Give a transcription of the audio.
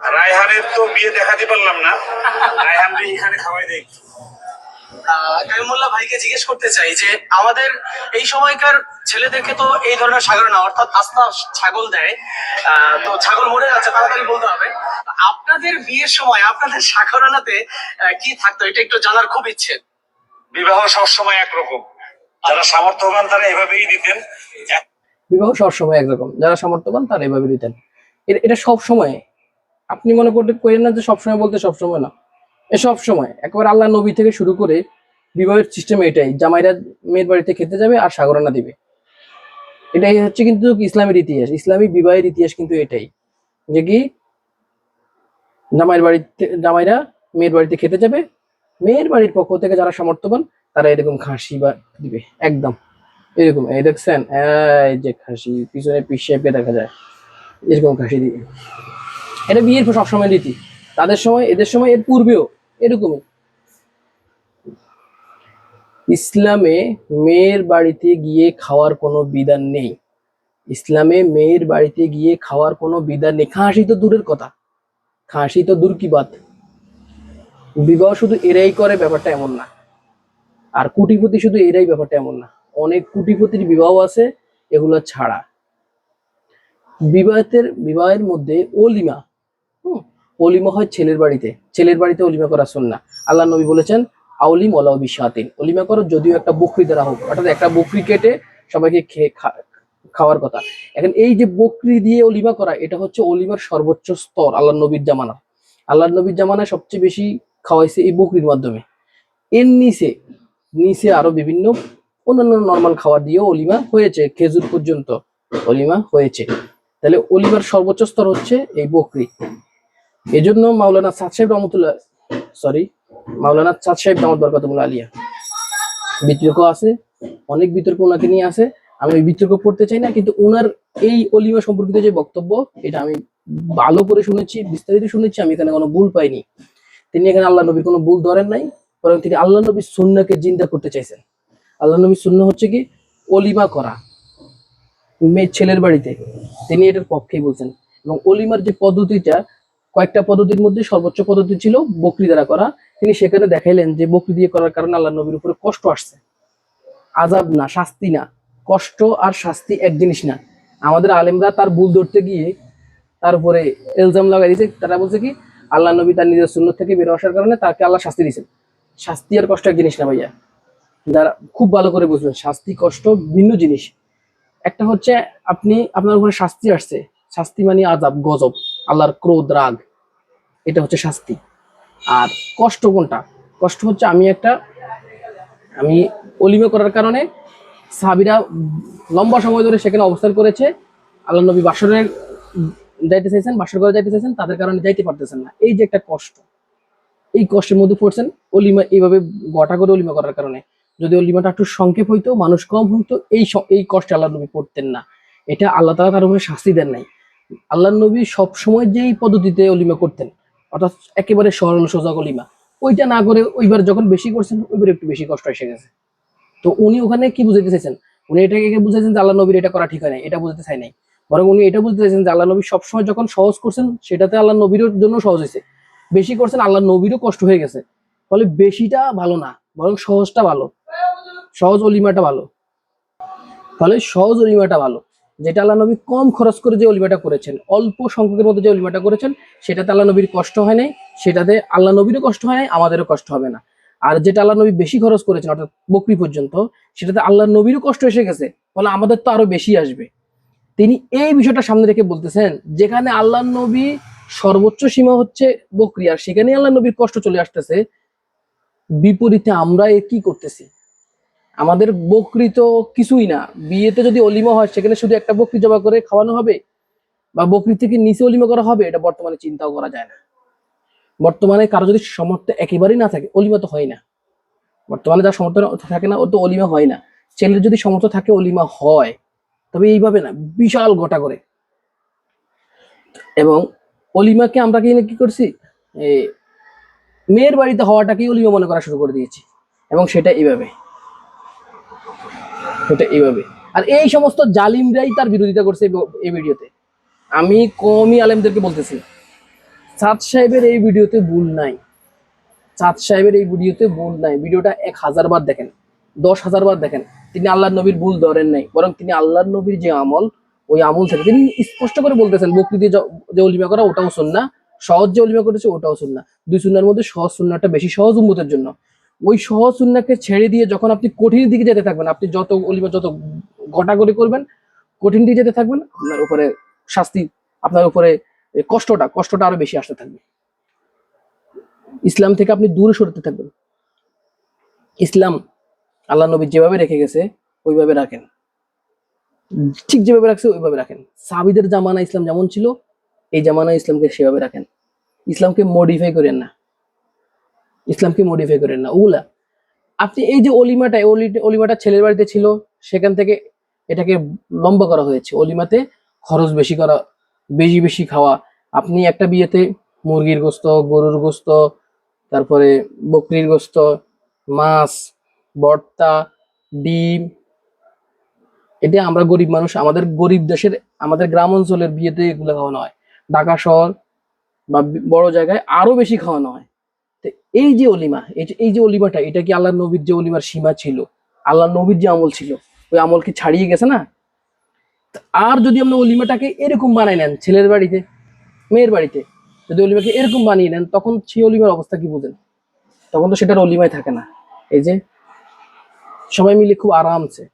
রায়হানের তো বিয়ে দেখাতে পারলাম না। রায়হান এখানে খাওয়াই দেয় আহ, কাইমুল্লাহ ভাইকে জিজ্ঞেস করতে চাই যে আমাদের এই সময়কার ছেলেদেরকে তো এই ধরনের সাগর না অর্থাৎ আস্তা ছাগল দেয়। তো ছাগল মরে যাচ্ছে তাড়াতাড়ি বলতে হবে। আপনাদের বিয়ের সময় আপনাদের সাগরানাতে কি থাকতো? এটা একটু জানার খুব ইচ্ছে। বিবাহ সবসময় একরকম। যারা সামর্থ্যবান তারা এভাবেই দিতেন। বিবাহ সবসময় একরকম। যারা সামর্থ্যবান তারা এভাবে দিতেন। এটা সব সময় আপনি মনে করতে করেন না যে সবসময় বলতে সবসময় না। এ সব সময় একবার আল্লাহ নবী থেকে শুরু করে বিবাহের সিস্টেম এটাই। জামাইরা মেয়ের বাড়িতে খেতে যাবে আর সাগরানা দিবে। এটাই হচ্ছে কিন্তু ইসলামের ইতিহাস। ইসলামী বিবাহের ইতিহাস কিন্তু এটাই। যে কি? জামাইয়ের বাড়িতে জামাইরা মেয়ের বাড়িতে খেতে যাবে। মেয়ের বাড়ির পক্ষ থেকে যারা সামর্থ্যবান তারা এরকম খাসি বা দিবে। একদম। এরকম। এই দেখছেন? এই যে খাসি। পিছনে পিসেপে দেখা যায়। এরকম খাসি দিয়ে। এটা বিয়ের সবসময় রীতি তাদের সময়, এদের সময়, এর পূর্বেও এরকমই। ইসলামে মেয়ের বাড়িতে গিয়ে খাওয়ার কোনো বিধান নেই। ইসলামে মেয়ের বাড়িতে গিয়ে খাওয়ার কোনো বিধান নেই। খাসি তো দূরের কথা। খাসি তো দূর কি বাত? বিবাহ শুধু এরাই করে ব্যাপারটা এমন না। আর কুটিপতি শুধু এরাই ব্যাপারটা এমন না। অনেক কুটিপতির বিবাহ আছে, এগুলো ছাড়া। বিবাহের বিবাহের মধ্যে অলিমা অলিমা হয় ছেলের বাড়িতে। ছেলের বাড়িতে অলিমা করা না আল্লাহ নবী বলেছেন, আউলিম ওলাও বিশাতিন। অলিমা করো যদিও একটা বকরি দ্বারা হোক, অর্থাৎ একটা বকরি কেটে সবাইকে খেয়ে খাওয়ার কথা। এখন এই যে বকরি দিয়ে অলিমা করা, এটা হচ্ছে অলিমার সর্বোচ্চ স্তর আল্লাহ নবীর জামানা। আল্লাহ নবীর জামানায় সবচেয়ে বেশি খাওয়াইছে এই বকরির মাধ্যমে। এর নিচে নিচে আরও বিভিন্ন অন্যান্য নর্মাল খাবার দিয়েও অলিমা হয়েছে, খেজুর পর্যন্ত অলিমা হয়েছে। তাহলে অলিমার সর্বোচ্চ স্তর হচ্ছে এই বকরি। এজন্য মাওলানা সাদ সাহেব রহমতুল্লাহ সরি মাওলানা সাদ সাহেব রহমত বরকাতুল্লাহ আলিয়া। বিতর্ক আছে, অনেক বিতর্ক ওনাকে নিয়ে আছে। আমি ওই বিতর্ক পড়তে চাই না, কিন্তু ওনার এই অলিমা সম্পর্কিত যে বক্তব্য, এটা আমি ভালো করে শুনেছি, বিস্তারিত শুনেছি, আমি এখানে কোনো ভুল পাইনি। তিনি এখানে আল্লাহ নবীর কোনো ভুল ধরেন নাই, বরং তিনি আল্লাহ নবীর সুন্নাকে জিন্দা করতে চাইছেন। আল্লাহ নবীর শূন্য হচ্ছে কি, অলিমা করা। মেয়ে ছেলের বাড়িতে, তিনি এটার পক্ষেই বলছেন। এবং অলিমার যে পদ্ধতিটা কয়েকটা পদ্ধতির মধ্যে সর্বোচ্চ পদ্ধতি ছিল বকরি দ্বারা করা। তিনি সেখানে দেখাইলেন যে বকরি দিয়ে করার কারণে আল্লাহ নবীর উপরে কষ্ট আসছে। আজাব না, শাস্তি না। কষ্ট আর শাস্তি এক জিনিস না। আমাদের আলেমরা তার ভুল ধরতে গিয়ে তার উপরে এলজাম লাগাই দিয়েছে। তারা বলছে কি, আল্লাহ নবী তার নিজের শূন্য থেকে বেরো আসার কারণে তাকে আল্লাহ শাস্তি দিয়েছেন। শাস্তি আর কষ্ট এক জিনিস না ভাইয়া। যারা খুব ভালো করে বুঝবেন, শাস্তি, কষ্ট ভিন্ন জিনিস। একটা হচ্ছে আপনি, আপনার উপরে শাস্তি আসছে। শাস্তি মানে আজাব গজব। আল্লাহর ক্রোধ, রাগ, এটা হচ্ছে শাস্তি। আর কষ্ট কোনটা? কষ্ট হচ্ছে আমি একটা, আমি অলিমে করার কারণে সাহাবিরা লম্বা সময় ধরে সেখানে অবস্থান করেছে। আল্লাহ নবী বাসরে যাইতে চাইছেন, বাসর করে যাইতে চাইছেন, তাদের কারণে যাইতে পারতেছেন না। এই যে একটা কষ্ট, এই কষ্টের মধ্যে পড়ছেন অলিমা, এইভাবে গটা করে অলিমা করার কারণে। যদি অলিমাটা একটু সংক্ষেপ হইতো, মানুষ কম হইতো, এই এই কষ্টে আল্লাহ নবী পড়তেন না। এটা আল্লাহ তালা তার উপরে শাস্তি দেন নাই। আল্লাহ নবী সবসময় যেই পদ্ধতিতে অলিমা করতেন, অর্থাৎ একেবারে সরল সোজা অলিমা, ওইটা না করে ওইবার যখন বেশি করছেন, ওইবার একটু বেশি কষ্ট এসে গেছে। তো উনি ওখানে কি বুঝাইতে চাইছেন? উনি এটাকে বুঝাইছেন যে আল্লাহ নবীর এটা করা ঠিক হয় নাই, এটা বুঝতে চাই নাই। বরং উনি এটা বুঝতে চাইছেন যে আল্লাহ নবী সবসময় যখন সহজ করছেন, সেটাতে আল্লাহ নবীর জন্য সহজ হয়েছে। বেশি করছেন আল্লাহ নবীরও কষ্ট হয়ে গেছে। ফলে বেশিটা ভালো না, বরং সহজটা ভালো। সহজ অলিমাটা ভালো। ফলে সহজ অলিমাটা ভালো। যেটা আল্লাহ নবী কম খরচ করে যে অলিমাটা করেছেন, অল্প সংখ্যকের মধ্যে যে অলিমাটা করেছেন, সেটাতে আল্লাহ নবীর কষ্ট হয় নাই, সেটাতে আল্লাহ নবীরও কষ্ট হয় নাই, আমাদেরও কষ্ট হবে না। আর যেটা আল্লাহ নবী বেশি খরচ করেছেন, অর্থাৎ বকরি পর্যন্ত, সেটাতে আল্লাহ নবীরও কষ্ট এসে গেছে, ফলে আমাদের তো আরও বেশি আসবে। তিনি এই বিষয়টা সামনে রেখে বলতেছেন, যেখানে আল্লাহ নবী সর্বোচ্চ সীমা হচ্ছে বকরি, আর সেখানে আল্লাহ নবীর কষ্ট চলে আসতেছে, বিপরীতে আমরা এ কি করতেছি? আমাদের বকরি তো কিছুই না। বিয়েতে যদি অলিমা হয়, সেখানে শুধু একটা বকরি জবা করে খাওয়ানো হবে? বা বকরি থেকে নিচে অলিমা করা হবে? এটা বর্তমানে চিন্তাও করা যায় না। বর্তমানে কারও যদি সমর্থ একেবারেই না থাকে, অলিমা তো হয় না। বর্তমানে যার সমর্থ থাকে না ও তো অলিমা হয় না। ছেলের যদি সমর্থ থাকে, অলিমা হয়। তবে এইভাবে না, বিশাল গোটা করে। এবং অলিমাকে আমরা কি কি করছি? মেয়ের বাড়িতে হওয়াটাকেই অলিমা মনে করা শুরু করে দিয়েছি। এবং সেটা এইভাবে। সেটা এইভাবে। আর এই সমস্ত জালিমরাই তার বিরোধিতা করছে এই ভিডিওতে। আমি কমই আলেমদেরকে বলতেছি, চাঁদ সাহেবের এই ভিডিওতে ভুল নাই। চাঁদ সাহেবের এই ভিডিওতে ভুল নাই। ভিডিওটা এক হাজার বার দেখেন, দশ হাজার বার দেখেন। তিনি আল্লাহর নবীর ভুল ধরেন নাই, বরং তিনি আল্লাহর নবীর যে আমল, ওই আমল থেকে তিনি স্পষ্ট করে বলতেছেন বকরি দিয়ে য- অলিমা করা ওটাও সুন্না সহজ যে অলিমা করেছে ওটাও সুন্না দুই সুন্নার মধ্যে সহজ সুন্নাটা বেশি সহজ উম্মতের জন্য। ওই সহজ সুন্নাকে ছেড়ে দিয়ে যখন আপনি কঠিন দিকে যেতে থাকবেন, আপনি যত অলিমা যত ঘটাঘটি করবেন, কঠিন দিকে যেতে থাকবেন, আপনার উপরে শাস্তি, আপনার উপরে কষ্টটা কষ্টটা আরও বেশি আসতে থাকবে। ইসলাম থেকে আপনি দূরে সরতে থাকবেন। ইসলাম আল্লাহ নবী যেভাবে রেখে গেছে, ওইভাবে রাখেন। ঠিক যেভাবে রাখছে, ওইভাবে রাখেন। সাবিদের জামানা ইসলাম যেমন ছিল, এই জামানা ইসলামকে সেভাবে রাখেন। ইসলামকে মডিফাই করেন না। ইসলামকে মডিফাই করেন না। ওগুলা, আপনি এই যে অলিমাটা অলি- অলিমাটা ছেলের বাড়িতে ছিল, সেখান থেকে এটাকে লম্বা করা হয়েছে। অলিমাতে খরচ বেশি করা, বেশি বেশি খাওয়া। আপনি একটা বিয়েতে মুরগির গোস্ত, গরুর গোস্ত, তারপরে বকরির গোস্ত, মাছ, ভর্তা, ডিম। এটা আমরা গরিব মানুষ, আমাদের গরিব দেশের, আমাদের গ্রাম অঞ্চলের বিয়েতে এগুলো খাওয়ানো হয় ঢাকা শহর বি- বড় জায়গায় আরও বেশি খাওয়ানো হয় এই যে অলিমা, এই যে অলিমাটা, এটা কি আল্লাহ নবীর যে অলিমার সীমা ছিল? আল্লাহ নবীর যে আমল ছিল, ওই আমল কি ছাড়িয়ে গেছে না? আর যদি আমরা অলিমাটাকে এরকম বানাই নেন, ছেলের বাড়িতে, মেয়ের বাড়িতে, যদি অলিমাকে এরকম বানিয়ে নেন, তখন সেই অলিমার অবস্থা কি বুঝেন? তখন তো সেটার অলিমায় থাকে না। এই যে, সবাই মিলে খুব আরামসে